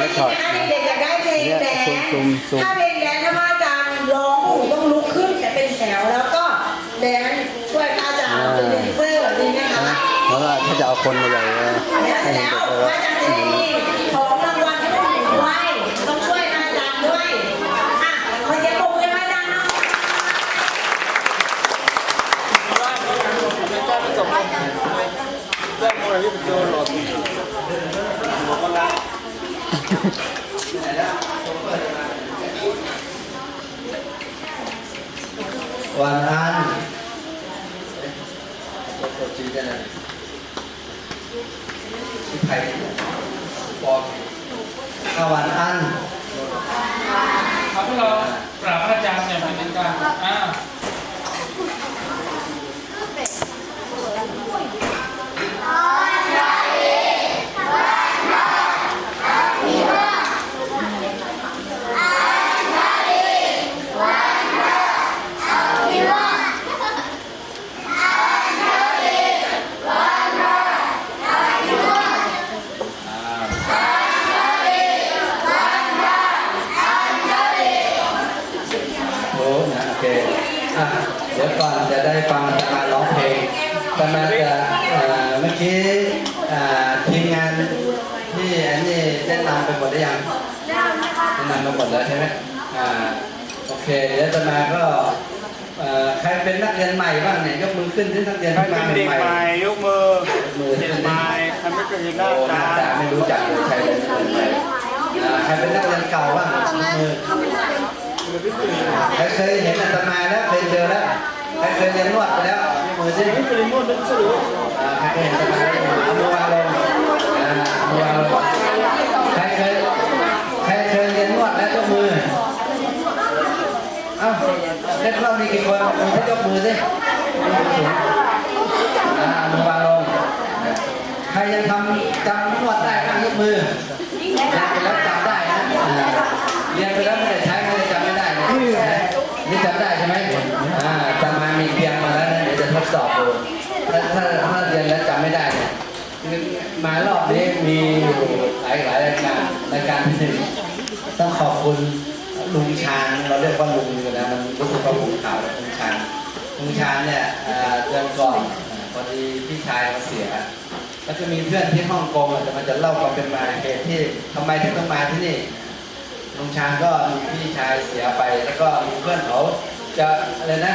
ได้ยินไหมคะเด็กๆอยากได้เพลงแดนซูมซูมซูมถ้าเพลงแดนถ้าพระอาจารย์ร้องผู้ต้องลุกขึ้นแต่เป็นแถวแล้วก็แดนช่วยพระอาจารย์เป็นแดนเซอร์แบบนี้นะคะเพราะว่าถ้าจะเอาคนมาใหญ่เลยแล้วให้เห็นแล้วเด็กเลยพระว่าอาจารย์จะได้มีของรางวัลที่ต้องถือไว้ต้องช่วยพระอาจารย์ด้วยอะขอเสียงปรบมือให้พระอาจารย์หน่อย วันอันชื่อไทยปอถ้าวันอัน ครับพวกเรากราบพระอาจารย์เนี่ยเหมือนกันอ่า โอ้นะโอเค อะเดี๋ยวก่อนจะได้ฟังการ้องเพลงกำลังจะเมื่อกี้ทีมงานที่อันนี้แนะนำไปหมดหรือยังแนะนำไปหมดแล้วใช่ไหมอ่าโอเคเดี๋ยวจะมาก็ใครเป็นนักเรียนใหม่บ้างเนี่ยยกมือขึ้นที่นักเรียนใครมาเป็นเด็กใหม่ยกมือเด็กนใหม่ใครไม่เคยเห็นหน้าตาไม่รู้จักเลยใครเป็นนักเรียนใหม่ใครเป็นนักเรียนเก่าบ้างยกมือใครเคยเห็นอาตมา เรียนนวดไปแล้วมือซิไม่เคยนวดหนังสืออ่าใครเคยเห็นอาตมาแล้วเอามือวางลงมือวางลงใครเคยใครเคยเรียนนวดแล้วยกมือเอ้าเล่นรอบนี้กี่คนมือให้ยกมือสิอ่าเอามือวางลงใครยังทำจำนวดได้บ้างยกมือเรียนไปแล้วจำได้นะอ่าเรียนไปแล้วไม่ได้ใช้ไม่ได้จำไม่ได้นะนี่จำได้ใช่ไหมอ่าจำมามีเพียงมาแล้วนะเดี๋ยวจะทด สอบดูถ้าถ้าถ้าเรียนแล้วจำไม่ได้เนี่ยมารอบนี้มีอยู่หลายหลายรายการรายการที่หนึ่งต้องขอบคุณลุงช้าญเราเรียกว่าลุงอยู่นะมันรู้สึกว่าผมขาวลุงช้าญลุงช้าญเนี่ยเดือนก่อนพอดีพี่ชายเขาเสียแล้วก็มีเพื่อนที่ฮ่องกงแต่มันจะเล่าความเป็นมาเหตุที่ทำไมถึงต้องมาที่นี่ลุงช้าญก็มีพี่ชายเสียไป แล้วก็มีเพื่อนเขาจะอะไรนะ